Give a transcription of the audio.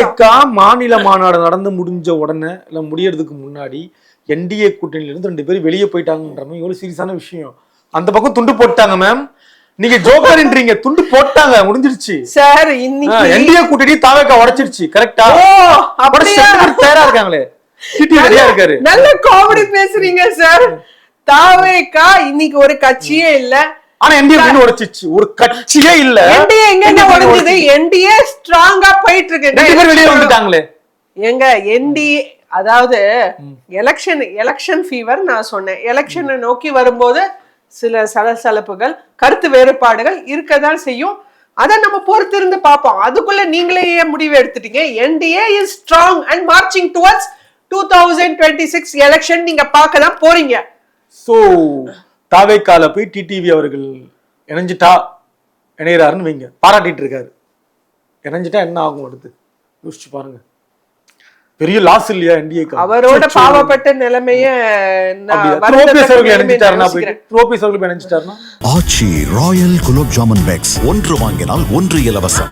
தாவேக்கா மாநில மாநாடு நடந்து முடிஞ்ச உடனே இல்ல முடியறதுக்கு முன்னாடி என்டிஏ கூட்டணியில இருந்து ரெண்டு பேரும் வெளியே போயிட்டாங்கன்ற மாதிரி சீரியஸான விஷயம். அந்த பக்கம் துண்டு போட்டாங்க மேம் நீங்க ஜோக்கர்ன்றீங்க துண்டு போட்டாங்க முடிஞ்சிருச்சு சார் இன்னைக்கு என்டிஏ கூட்டணி தாவேக்கா உடைச்சிருச்சு கரெக்டா தயாரா இருக்காங்களே? இருக்காரு. நல்ல காமெடி பேசுறீங்க சார். தாவேக்கா இன்னைக்கு ஒரு கட்சியே இல்ல. ஆனா என்டிஏ கூட்டணி உடைச்சிருச்சு ஒரு கட்சியே இல்ல. என்டிஏ எங்க உடைஞ்சது. என்டிஏ ஸ்ட்ராங்கா போயிட்டு ரெண்டு பேரும் வெளியே இருக்கு வந்துட்டாங்களே. எங்க என்டிஏ அதாவது எலெக்ஷன் எலெக்ஷன் ஃபீவர் நான் சொன்னேன். எலெக்ஷனை நோக்கி வரும்போது சில சலசலப்புகள் கருத்து வேறுபாடுகள் இருக்கதான் செய்யும். அதை நம்ம பொறுத்திருந்து பார்ப்போம். அதுக்குள்ள நீங்களே முடிவு எடுத்துட்டீங்க? NDA is strong and marching towards two thousand twenty six election நீங்க பார்க்க தான் போறீங்க. சோ தாவேக்கால போய் டிடிவி அவர்கள் இணைஞ்சிட்டா இணையறாருன்னு வைங்க. பாராட்டிட்டு இருக்காரு. இணைஞ்சிட்டா என்ன ஆகும் அடுத்து? யோசிச்சு பாருங்க. பெரிய லாஸ் இல்லையா என்டிஏக்கு அவரோட பாவப்பட்ட நிலைமைய ஓபிஎஸ் அவர்கள் இணைஞ்சிட்டாருன்னா. ஓபிஎஸ் அவர்கள் இணைஞ்சிட்டாருன்னா? Aachi royal gulab jamun packs. ஒன்று வாங்கினால் ஒன்று இலவசம்.